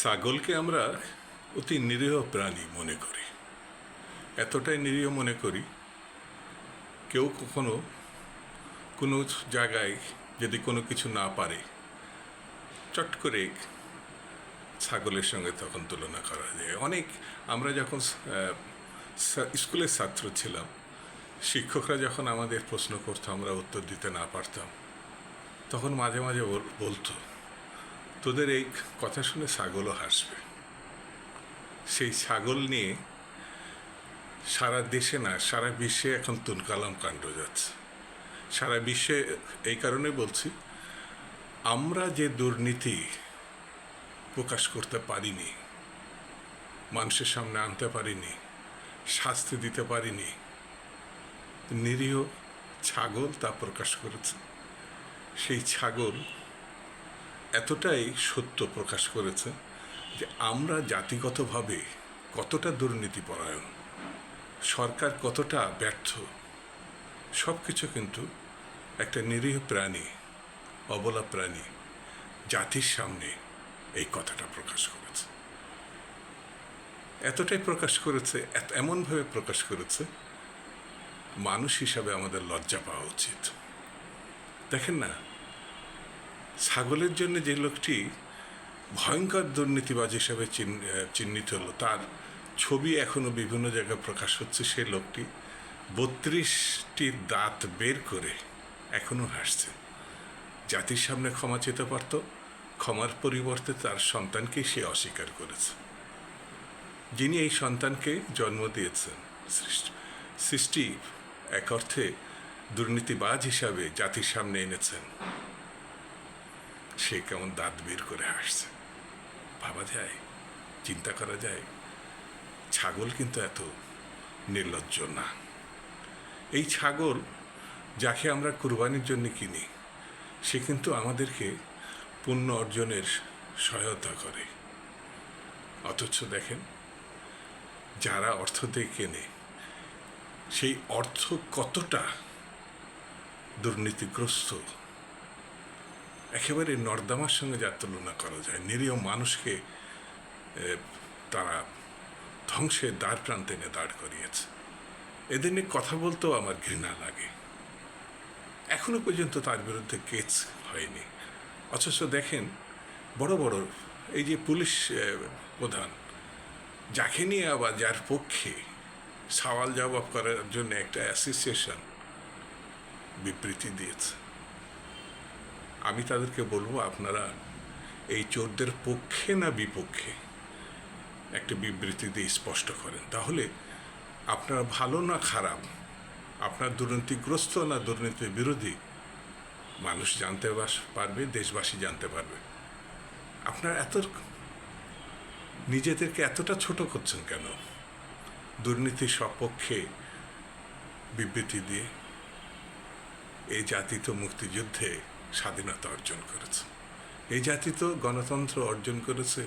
ছাগলকে আমরা অতি নিরীহ প্রাণী মনে করি। এতটাই নিরীহ মনে করি, কেউ কখনো কোনো জায়গায় যদি কোনো কিছু না পারে, চট করে ছাগলের সঙ্গে তখন তুলনা করা যায়। অনেক আমরা যখন স্কুলের ছাত্র ছিলাম, শিক্ষকরা যখন আমাদের প্রশ্ন করতো, আমরা উত্তর দিতে না পারতাম, তখন মাঝে মাঝে বলতো তোদের এই কথা শুনে ছাগলও হাসবে। সেই ছাগল নিয়ে সারা দেশে না, সারা বিশ্বে এখন তুনকালাম কাণ্ড যাচ্ছে। সারা বিশ্বে এই কারণে বলছি, আমরা যে দুর্নীতি প্রকাশ করতে পারিনি, মানুষের সামনে আনতে পারিনি, শাস্তি দিতে পারিনি, নিরীহ ছাগল তা প্রকাশ করেছে। সেই ছাগল এতটাই সত্য প্রকাশ করেছে যে আমরা জাতিগতভাবে কতটা দুর্নীতিপরায়ণ, সরকার কতটা ব্যর্থ সব কিছু কিন্তু একটা নিরীহ প্রাণী, অবলা প্রাণী জাতির সামনে এই কথাটা প্রকাশ করেছে। এতটাই প্রকাশ করেছে এমনভাবে প্রকাশ করেছে, মানুষ হিসাবে আমাদের লজ্জা পাওয়া উচিত। দেখেন না ছাগলের জন্য যে লোকটি ভয়ঙ্কর দুর্নীতিবাজ হিসাবে চিহ্ন- চিহ্নিত হলো, তার ছবি এখনও বিভিন্ন জায়গায় প্রকাশ হচ্ছে সেই লোকটি বত্রিশটি দাঁত বের করে এখনও হাসছে। জাতির সামনে ক্ষমা চেতে পারত, ক্ষমার পরিবর্তে তার সন্তানকেই সে অস্বীকার করেছে। যিনি এই সন্তানকে জন্ম দিয়েছেন সৃষ্টি এক অর্থে দুর্নীতিবাজ হিসাবে জাতির সামনে এনেছেন। সে কেমন দাঁত বের করে হাসছে। ভাবা যায়, চিন্তা করা যায়, ছাগল কিন্তু এত নির্লজ্জ না। এই ছাগল যাকে আমরা কুরবানির জন্য কিনি, সে কিন্তু আমাদেরকে পুণ্য অর্জনের সহায়তা করে। অথচ দেখেন, যারা অর্থ দিয়ে কেনে, সেই অর্থ কতটা দুর্নীতিগ্রস্ত একেবারে নর্দমার সঙ্গে যার তুলনা করা যায়, নিরীহ মানুষকে তারা ধ্বংসের দ্বার প্রান্তে এনে দাঁড় করিয়েছে। এদের নিয়ে কথা বলতেও আমার ঘৃণা লাগে। এখনও পর্যন্ত তার বিরুদ্ধে কেস হয়নি। অথচ দেখেন, বড় বড় এই যে পুলিশ প্রধান, যাকে নিয়ে আবার যার পক্ষে সওয়াল জবাব করার জন্য একটা অ্যাসোসিয়েশন বিবৃতি দিয়েছে। আমি তাদেরকে বলব, আপনারা এই চোরদের পক্ষে না বিপক্ষে একটা বিবৃতি দিয়ে স্পষ্ট করেন। তাহলে আপনারা ভালো না খারাপ, আপনার দুর্নীতিগ্রস্ত না দুর্নীতি বিরোধী, মানুষ জানতে পারবে, দেশবাসী জানতে পারবে। আপনারা এত নিজেদেরকে এতটা ছোট করছেন কেন? দুর্নীতির সপক্ষে বিবৃতি দিয়ে এই জাতি মুক্তিযুদ্ধে স্বাধীনতা অর্জন করেছে। এই জাতি তো গণতন্ত্র অর্জন করেছে,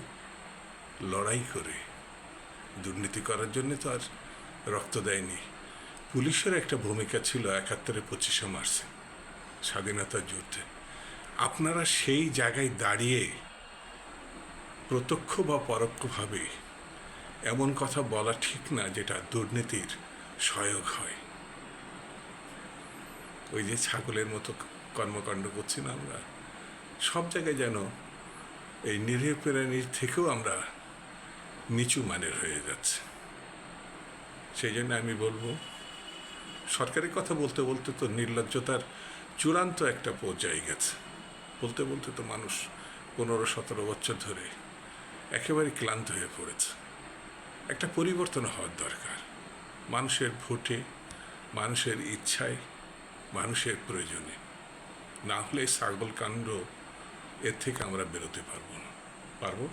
লড়াই করে। দুর্নীতি করার জন্য তো আর রক্ত দেয়নি। পুলিশের একটা ভূমিকা ছিল একাত্তরে পঁচিশে মার্চে স্বাধীনতার যুদ্ধে। আপনারা সেই জায়গায় দাঁড়িয়ে প্রত্যক্ষ বা পরোক্ষভাবে এমন কথা বলা ঠিক না যেটা দুর্নীতির সহায়ক হয়। ওই যে ছাগলের মতো কর্মকাণ্ড করছি না আমরা। সব জায়গায় যেন এই নিরীহ প্রাণীর থেকেও আমরা নিচু মানের হয়ে যাচ্ছে। সেই জন্য আমি বলব, সরকারের কথা বলতে বলতে তো নির্লজ্জতার চূড়ান্ত একটা পর্যায়ে গেছে। বলতে বলতে তো মানুষ পনেরো, সতেরো বছর ধরে একেবারে ক্লান্ত হয়ে পড়েছে। একটা পরিবর্তন হওয়ার দরকার। মানুষের ভোটে, মানুষের ইচ্ছায়, মানুষের প্রয়োজনে। না হলে এই ছাগল কাণ্ড এর থেকে আমরা বেরোতে পারব না। পারব?